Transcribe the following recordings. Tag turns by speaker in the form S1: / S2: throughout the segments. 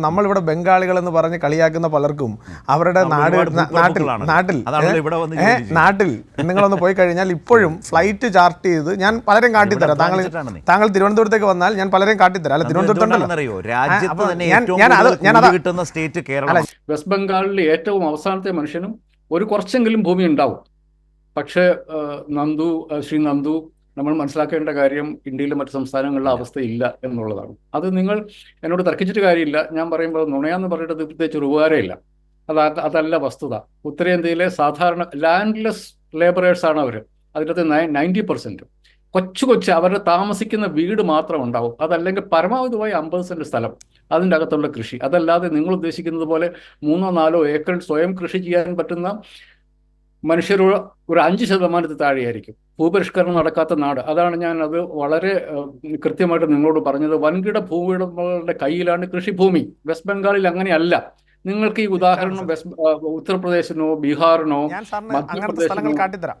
S1: നമ്മളിവിടെ ബംഗാളികൾ എന്ന് പറഞ്ഞ് കളിയാക്കുന്ന പലർക്കും അവരുടെ നാട് നാട്ടിൽ നാട്ടിൽ നാട്ടിൽ നിങ്ങളൊന്ന് പോയി കഴിഞ്ഞാൽ ഇപ്പോഴും ഫ്ലൈറ്റ് ചാർട്ട് ചെയ്ത് ഞാൻ പലരും കാട്ടിത്തരാം. താങ്കൾ. താങ്കൾ തിരുവനന്തപുരത്തേക്ക് വന്നാൽ ഞാൻ പലരും കാട്ടിത്തരാം. അല്ല തിരുവനന്തപുരത്തുണ്ടല്ലോ.
S2: കേരളം.
S3: വെസ്റ്റ് ബംഗാളിൽ ഏറ്റവും അവസാനത്തെ മനുഷ്യനും ഒരു കുറച്ചെങ്കിലും ഭൂമി ഉണ്ടാവും. പക്ഷേ നന്ദു ശ്രീ നന്ദു നമ്മൾ മനസ്സിലാക്കേണ്ട കാര്യം ഇന്ത്യയിലെ മറ്റു സംസ്ഥാനങ്ങളിലെ അവസ്ഥ ഇല്ല എന്നുള്ളതാണ്. അത് നിങ്ങൾ എന്നോട് തർക്കിച്ചിട്ട് കാര്യമില്ല. ഞാൻ പറയുമ്പോൾ നുണയാന്ന് പറഞ്ഞിട്ട് പ്രത്യേകിച്ച് ഒരു ഉപകാരമില്ല. അത് അത് അതല്ല വസ്തുത. ഉത്തരേന്ത്യയിലെ സാധാരണ ലാൻഡ്ലെസ് ലേബറേഴ്സ് ആണ് അവർ അതിനകത്ത് നയന്റി പെർസെന്റ്. കൊച്ചു കൊച്ചു അവരുടെ താമസിക്കുന്ന വീട് മാത്രം ഉണ്ടാവും. അതല്ലെങ്കിൽ പരമാവധി പോയി അമ്പത് സെന്റ് സ്ഥലം അതിന്റെ അകത്തുള്ള കൃഷി. അതല്ലാതെ നിങ്ങൾ ഉദ്ദേശിക്കുന്നത് പോലെ മൂന്നോ നാലോ ഏക്കർ സ്വയം കൃഷി ചെയ്യാൻ പറ്റുന്ന മനുഷ്യർ ഒരു അഞ്ച് ശതമാനത്തിൽ താഴെയായിരിക്കും. ഭൂപരിഷ്കരണം നടക്കാത്ത നാട്. അതാണ് ഞാൻ അത് വളരെ കൃത്യമായിട്ട് നിങ്ങളോട് പറഞ്ഞത്. വൻകിട ഭൂവുടമകളുടെ കയ്യിലാണ് കൃഷിഭൂമി. വെസ്റ്റ് ബംഗാളിൽ അങ്ങനെയല്ല. നിങ്ങൾക്ക് ഈ ഉദാഹരണം വെസ്റ്റ് ഉത്തർപ്രദേശിനോ ബീഹാറിനോ മധ്യപ്രദേശിനോ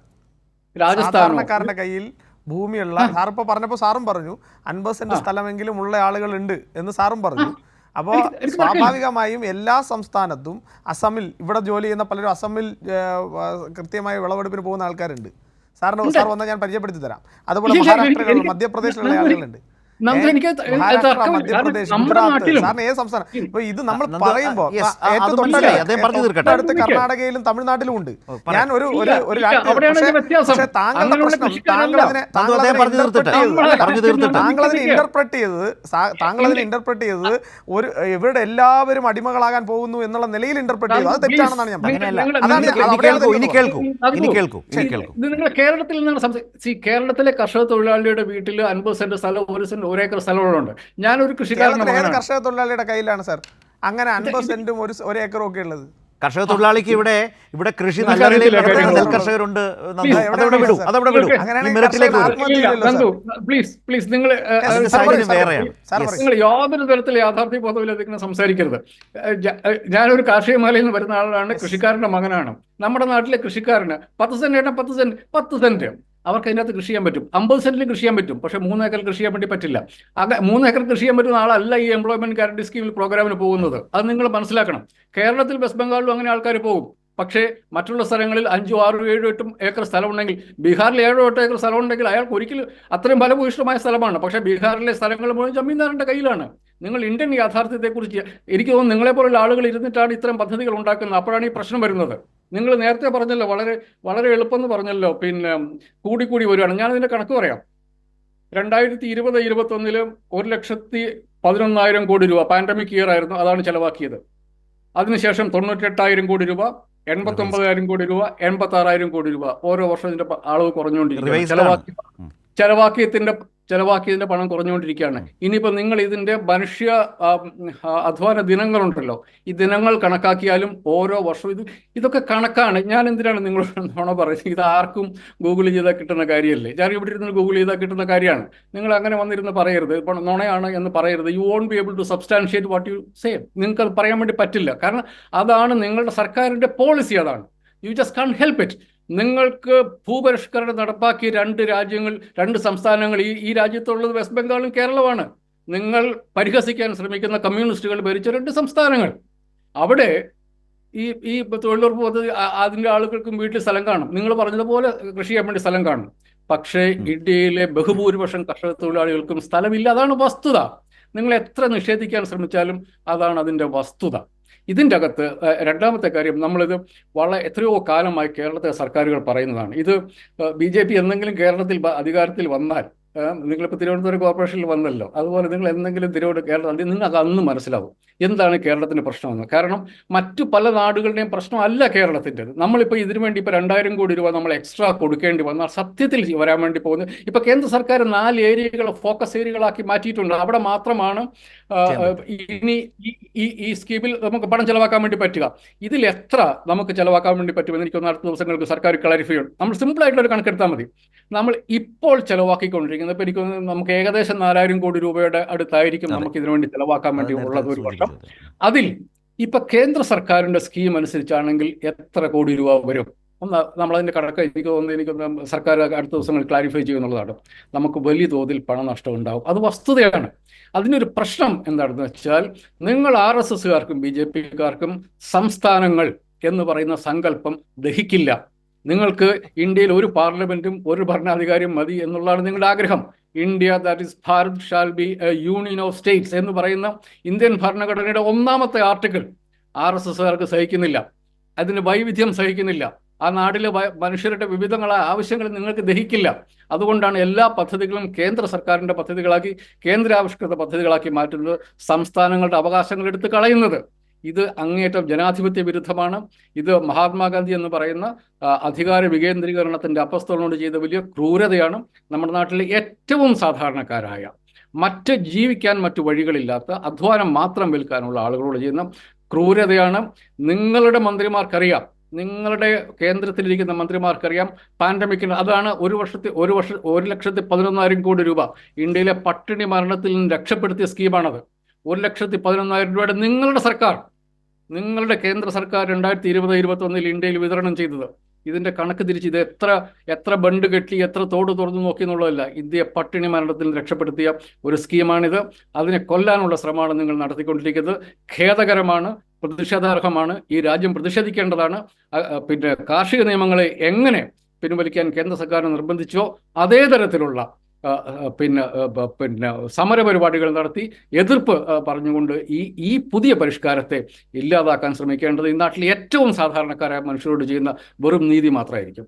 S3: രാജസ്ഥാനോ?
S1: കയ്യിൽ ഭൂമിയുള്ള സാറിപ്പോ പറഞ്ഞപ്പോ സാറും പറഞ്ഞു അൻപത് സെന്റ് സ്ഥലമെങ്കിലും ഉള്ള ആളുകൾ ഉണ്ട് എന്ന് സാറും പറഞ്ഞു. അപ്പോൾ. സ്വാഭാവികമായും എല്ലാ സംസ്ഥാനത്തും അസമിൽ ഇവിടെ ജോലി ചെയ്യുന്ന പലരും അസമിൽ കൃത്യമായ വിളവെടുപ്പിന് പോകുന്ന ആൾക്കാരുണ്ട്. സാറിന് സാർ വന്നാൽ ഞാൻ പരിചയപ്പെടുത്തി തരാം. അതുപോലെ മഹാരാഷ്ട്രയിലുള്ള മധ്യപ്രദേശിലുള്ള ആളുകളുണ്ട്.
S3: നമ്മുടെ നാട്ടിലും
S1: ഇപ്പൊ ഇത് നമ്മൾ പറയുമ്പോ
S3: നിൽക്ക്.
S1: കർണാടകയിലും തമിഴ്നാട്ടിലും ഉണ്ട്. ഞാൻ ഒരു ഒരു താങ്കളുടെ പ്രശ്നം താങ്കൾ അതിനെ. ഇന്റർപ്രറ്റ് ചെയ്തത് താങ്കൾ അതിനെ ഇന്റർപ്രറ്റ് ചെയ്തത് ഒരു ഇവരുടെ എല്ലാവരും അടിമകളാകാൻ പോകുന്നു എന്നുള്ള നിലയിൽ ഇന്റർപ്രറ്റ് ചെയ്തു. അത് തെറ്റാണെന്നാണ് ഞാൻ പറയുന്നത്
S3: നിങ്ങൾ- നിങ്ങൾ-
S1: അതാണ്
S3: നിങ്ങൾ-
S1: ഞാൻ-
S2: കേൾക്കൂ ഇനി കേൾക്കൂ ഇനി കേൾക്കൂ
S3: ഇത് നിങ്ങൾ കേരളത്തിൽ നിന്നാണ് കേരളത്തിലെ കർഷക തൊഴിലാളിയുടെ വീട്ടിൽ അൻപത് സെന്റ് സ്ഥലം ഒരു സെന്റ് ഒരു ഏക്കർ സ്ഥലമുണ്ട് ഞാനൊരു കൃഷിക്കാരൻ
S1: കർഷക തൊഴിലാളിയുടെ കയ്യിലാണ് സാർ? അങ്ങനെ അൻപത് സെന്റും ഒരു ഒരു ഏക്കറും ഒക്കെ ഉള്ളത്.
S2: കർഷക തൊഴിലാളിക്ക് ഇവിടെ ഇവിടെ കൃഷി നല്ല നിലയിൽ. നെൽകർഷകരുണ്ട് അതവിടെ വിടൂ? അതവിടെ വിടൂ. മെറിറ്റിലേക്ക്
S3: പ്ലീസ് പ്ലീസ് നിങ്ങൾ. നിങ്ങൾ യാതൊരു തരത്തിൽ യാഥാർത്ഥ്യ ബോധമില്ലാതെ സംസാരിക്കരുത്. ജ- ഏഹ് ഞാനൊരു കാർഷിക മേഖലയിൽ നിന്ന് വരുന്ന ആളാണ് കൃഷിക്കാരന്റെ മകനാണ്. നമ്മുടെ നാട്ടിലെ കൃഷിക്കാരന് പത്ത് സെന്റ് ഏട്ടാ പത്ത് സെന്റ് പത്ത് സെന്റ്. അവർക്ക് അതിനകത്ത് കൃഷി ചെയ്യാൻ പറ്റും. അമ്പത് സെന്റിൽ കൃഷി ചെയ്യാൻ പറ്റും. പക്ഷേ മൂന്ന് ഏക്കർ കൃഷി ചെയ്യാൻ വേണ്ടി പറ്റില്ല. അങ്ങനെ മൂന്ന് ഏക്കർ കൃഷി ചെയ്യാൻ പറ്റുന്ന ആളല്ല ഈ എംപ്ലോയ്മെന്റ് ഗ്യാരണ്ടി സ്കീമിൽ പ്രോഗ്രാമിന് പോകുന്നത്. അത് നിങ്ങൾ മനസ്സിലാക്കണം. കേരളത്തിൽ വെസ്റ്റ് ബംഗാളിലും അങ്ങനെ ആൾക്കാർ പോകും. പക്ഷേ മറ്റുള്ള സ്ഥലങ്ങളിൽ അഞ്ചോ ആറോ ഏഴോ എട്ടും ഏക്കർ സ്ഥലമുണ്ടെങ്കിൽ ബീഹാറിൽ ഏഴോ എട്ടോ ഏക്കർ സ്ഥലമുണ്ടെങ്കിൽ അയാൾക്ക് ഒരിക്കലും അത്രയും ഫലഭൂയിഷ്ടമായ സ്ഥലമാണ്. പക്ഷേ ബീഹാറിലെ സ്ഥലങ്ങൾ മുഴുവൻ ജമീന്ദാറിന്റെ കയ്യിലാണ്. നിങ്ങൾ ഇന്ത്യൻ യാഥാർത്ഥ്യത്തെക്കുറിച്ച് എനിക്ക് തോന്നുന്നു നിങ്ങളെപ്പോലുള്ള ആളുകൾ ഇരുന്നിട്ടാണ് ഇത്തരം പദ്ധതികൾ ഉണ്ടാക്കുന്നത്. അപ്പോഴാണ് ഈ പ്രശ്നം വരുന്നത്. നിങ്ങൾ നേരത്തെ പറഞ്ഞല്ലോ വളരെ വളരെ എളുപ്പമെന്ന് പറഞ്ഞല്ലോ. പിന്നെ കൂടി കൂടി വരികയാണ്. ഞാൻ അതിന്റെ കണക്ക് പറയാം. രണ്ടായിരത്തി ഇരുപത് ഇരുപത്തി ഒന്നിൽ ഒരു ലക്ഷത്തി പതിനൊന്നായിരം കോടി രൂപ പാൻഡമിക് ഇയർ ആയിരുന്നു അതാണ് ചെലവാക്കിയത്. അതിനുശേഷം തൊണ്ണൂറ്റെട്ടായിരം കോടി രൂപ എൺപത്തി ഒമ്പതിനായിരം കോടി രൂപ എൺപത്തി ആറായിരം കോടി രൂപ. ഓരോ വർഷം ഇതിന്റെ അളവ് കുറഞ്ഞുകൊണ്ടിരിക്കുകയാണ്. ചെലവാക്കി
S2: ഉം.
S3: ചെലവാക്കിയതിന്റെ പണം കുറഞ്ഞുകൊണ്ടിരിക്കുകയാണ്. ഇനിയിപ്പോൾ നിങ്ങൾ ഇതിന്റെ മനുഷ്യ അധ്വാന ദിനങ്ങളുണ്ടല്ലോ. ഈ ദിനങ്ങൾ കണക്കാക്കിയാലും ഓരോ വർഷവും ഇത് ഇതൊക്കെ കണക്കാണ്. ഞാൻ എന്തിനാണ് നിങ്ങളോട് നുണ പറയുന്നത്? ഇത് ആർക്കും ഗൂഗിൾ ചെയ്താൽ കിട്ടുന്ന കാര്യമല്ലേ? ഞാൻ ഇവിടെ ഇരുന്ന് ഗൂഗിൾ ചെയ്താൽ കിട്ടുന്ന കാര്യമാണ്. നിങ്ങൾ അങ്ങനെ വന്നിരുന്ന് പറയരുത്. ഇപ്പോൾ നുണയാണ് എന്ന് പറയരുത്. You won't be able to substantiate what you say നിങ്ങൾക്ക് അത് പറയാൻ വേണ്ടി പറ്റില്ല. കാരണം അതാണ് നിങ്ങളുടെ സർക്കാരിന്റെ പോളിസി അതാണ്. You just can't help it നിങ്ങൾക്ക് ഭൂപരിഷ്കരണം നടപ്പാക്കിയ രണ്ട് രാജ്യങ്ങൾ രണ്ട് സംസ്ഥാനങ്ങൾ ഈ ഈ രാജ്യത്തുള്ളത് വെസ്റ്റ് ബംഗാളും കേരളമാണ് നിങ്ങൾ പരിഹസിക്കാൻ ശ്രമിക്കുന്ന കമ്മ്യൂണിസ്റ്റുകൾ ഭരിച്ച രണ്ട് സംസ്ഥാനങ്ങൾ. അവിടെ ഈ ഈ തൊഴിലുറപ്പ് പദ്ധതി അതിന്റെ ആളുകൾക്കും വീട്ടിൽ സ്ഥലം കാണും. നിങ്ങൾ പറഞ്ഞതുപോലെ കൃഷി ചെയ്യാൻ വേണ്ടി സ്ഥലം കാണും. പക്ഷേ ഇന്ത്യയിലെ ബഹുഭൂരിപക്ഷം കർഷക തൊഴിലാളികൾക്കും സ്ഥലമില്ല. അതാണ് വസ്തുത. നിങ്ങൾ എത്ര നിഷേധിക്കാൻ ശ്രമിച്ചാലും അതാണ് അതിന്റെ വസ്തുത. ഇതിന്റെ അകത്ത് രണ്ടാമത്തെ കാര്യം നമ്മളിത് വളരെ എത്രയോ കാലമായി കേരളത്തിലെ സർക്കാരുകൾ പറയുന്നതാണ്. ഇത് ബി ജെ പി എന്തെങ്കിലും കേരളത്തിൽ അധികാരത്തിൽ വന്നാൽ നിങ്ങളിപ്പോൾ തിരുവനന്തപുരം കോർപ്പറേഷനിൽ വന്നല്ലോ. അതുപോലെ നിങ്ങൾ എന്തെങ്കിലും തിരുവനന്തപുരം കേരളത്തിൽ നിങ്ങൾക്ക് അന്ന് മനസ്സിലാവും. എന്താണ് കേരളത്തിന്റെ പ്രശ്നമെന്ന് കാരണം മറ്റു പല നാടുകളുടെയും പ്രശ്നമല്ല കേരളത്തിന്റെത്. നമ്മളിപ്പോൾ ഇതിനു വേണ്ടി ഇപ്പോൾ രണ്ടായിരം കോടി രൂപ നമ്മൾ എക്സ്ട്രാ കൊടുക്കേണ്ടി വന്നാൽ സത്യത്തിൽ വരാൻ വേണ്ടി പോകുന്നത്. ഇപ്പോൾ കേന്ദ്ര സർക്കാർ നാല് ഏരിയകൾ ഫോക്കസ് ഏരിയകളാക്കി മാറ്റിയിട്ടുണ്ട്. അവിടെ മാത്രമാണ് ഇനി ഈ- ഈ സ്കീമിൽ നമുക്ക് പണം ചെലവാക്കാൻ വേണ്ടി പറ്റുക. ഇതിൽ എത്ര നമുക്ക് ചെലവാക്കാൻ വേണ്ടി പറ്റുമെന്ന് എനിക്കൊന്ന് അടുത്ത ദിവസങ്ങൾക്ക് സർക്കാർ ക്ലാരിഫൈ ചെയ്യും. നമ്മൾ സിമ്പിൾ ആയിട്ടുള്ള ഒരു കണക്കെടുത്താൽ മതി. നമ്മൾ ഇപ്പോൾ ചെലവാക്കിക്കൊണ്ടിരിക്കുന്നത് ഇപ്പൊ എനിക്ക് നമുക്ക് ഏകദേശം നാലായിരം കോടി രൂപയുടെ അടുത്തായിരിക്കും. നമുക്ക് ഇതിനു വേണ്ടി ചെലവാക്കാൻ വേണ്ടി ഉള്ളത് ഒരു വർഷം. അതിൽ ഇപ്പൊ കേന്ദ്ര സർക്കാരിന്റെ സ്കീം അനുസരിച്ചാണെങ്കിൽ എത്ര കോടി രൂപ വരും? ഒന്ന് നമ്മളതിന്റെ കണക്ക് എനിക്ക് തോന്നുന്നത് എനിക്ക് സർക്കാർ അടുത്ത ദിവസങ്ങൾ ക്ലാരിഫൈ ചെയ്യുന്നുള്ളതാണ് നമുക്ക് വലിയ തോതിൽ പണനഷ്ടം ഉണ്ടാവും അത് വസ്തുതയാണ്. അതിനൊരു പ്രശ്നം എന്താണെന്ന് വെച്ചാൽ നിങ്ങൾ ആർ എസ് എസ്സുകാർക്കും ബി ജെ പിക്കാർക്കും സംസ്ഥാനങ്ങൾ എന്ന് പറയുന്ന സങ്കല്പം ദഹിക്കില്ല. നിങ്ങൾക്ക് ഇന്ത്യയിൽ ഒരു പാർലമെന്റും ഒരു ഭരണാധികാരിയും മതി എന്നുള്ളതാണ് നിങ്ങളുടെ ആഗ്രഹം. India that is Bharat shall be a union of states എന്ന് പറയുന്ന ഇന്ത്യൻ ഭരണഘടനയുടെ ഒന്നാമത്തെ ആർട്ടിക്കിൾ ആർ എസ് എസ്സുകാർക്ക് സഹിക്കുന്നില്ല. അതിന് വൈവിധ്യം സഹിക്കുന്നില്ല. ആ നാട്ടിലെ മനുഷ്യരുടെ വിവിധങ്ങളായ ആവശ്യങ്ങൾ നിങ്ങൾക്ക് ദഹിക്കില്ല. അതുകൊണ്ടാണ് എല്ലാ പദ്ധതികളും കേന്ദ്ര സർക്കാരിന്റെ പദ്ധതികളാക്കി കേന്ദ്രാവിഷ്കൃത പദ്ധതികളാക്കി മാറ്റുന്നത് സംസ്ഥാനങ്ങളുടെ അവകാശങ്ങൾ എടുത്ത് കളയുന്നത്. ഇത് അങ്ങേയറ്റം ജനാധിപത്യ വിരുദ്ധമാണ്. ഇത് മഹാത്മാഗാന്ധി എന്ന് പറയുന്ന അധികാര വികേന്ദ്രീകരണത്തിന്റെ അപ്പസ്തോലിനോട് ചെയ്ത വലിയ ക്രൂരതയാണ് നമ്മുടെ നാട്ടിലെ ഏറ്റവും സാധാരണക്കാരായ മറ്റ് ജീവിക്കാൻ മറ്റു വഴികളില്ലാത്ത അധ്വാനം മാത്രം വിൽക്കാനുള്ള ആളുകളോട് ചെയ്യുന്ന ക്രൂരതയാണ്. നിങ്ങളുടെ മന്ത്രിമാർക്കറിയാം നിങ്ങളുടെ കേന്ദ്രത്തിലിരിക്കുന്ന മന്ത്രിമാർക്കറിയാം പാൻഡമിക്കിന് അതാണ് ഒരു വർഷത്തെ ഒരു വർഷ ഒരു ലക്ഷത്തി പതിനൊന്നായിരം കോടി രൂപ ഇന്ത്യയിലെ പട്ടിണി മരണത്തിൽ നിന്ന് രക്ഷപ്പെടുത്തിയ സ്കീമാണത് ഒരു ലക്ഷത്തി പതിനൊന്നായിരം രൂപയുടെ നിങ്ങളുടെ സർക്കാർ നിങ്ങളുടെ കേന്ദ്ര സർക്കാർ രണ്ടായിരത്തി ഇരുപത് ഇരുപത്തി ഒന്നിൽ ഇന്ത്യയിൽ വിതരണം ചെയ്തത്. ഇതിന്റെ കണക്ക് തിരിച്ച് ഇത് എത്ര എത്ര ബണ്ട് കെട്ടി എത്ര തോട് തുറന്നു നോക്കി എന്നുള്ളതല്ല. ഇന്ത്യയെ പട്ടിണി മരണത്തിൽ രക്ഷപ്പെടുത്തിയ ഒരു സ്കീമാണിത്. അതിനെ കൊല്ലാനുള്ള ശ്രമമാണ് നിങ്ങൾ നടത്തിക്കൊണ്ടിരിക്കുന്നത്. ഖേദകരമാണ് പ്രതിഷേധാർഹമാണ് ഈ രാജ്യം പ്രതിഷേധിക്കേണ്ടതാണ്. പിന്നെ കാർഷിക നിയമങ്ങളെ എങ്ങനെ പിൻവലിക്കാൻ കേന്ദ്ര സർക്കാർ നിർബന്ധിച്ചോ അതേ തരത്തിലുള്ള പിന്നെ പിന്നെ സമര പിന്നെ സമരപരിപാടികൾ നടത്തി എതിർപ്പ് പറഞ്ഞുകൊണ്ട് ഈ ഈ പുതിയ പരിഷ്കാരത്തെ ഇല്ലാതാക്കാൻ ശ്രമിക്കേണ്ടത് ഈ നാട്ടിലെ ഏറ്റവും സാധാരണക്കാരായ മനുഷ്യരോട് ചെയ്യുന്ന വെറും നീതി മാത്രമായിരിക്കും.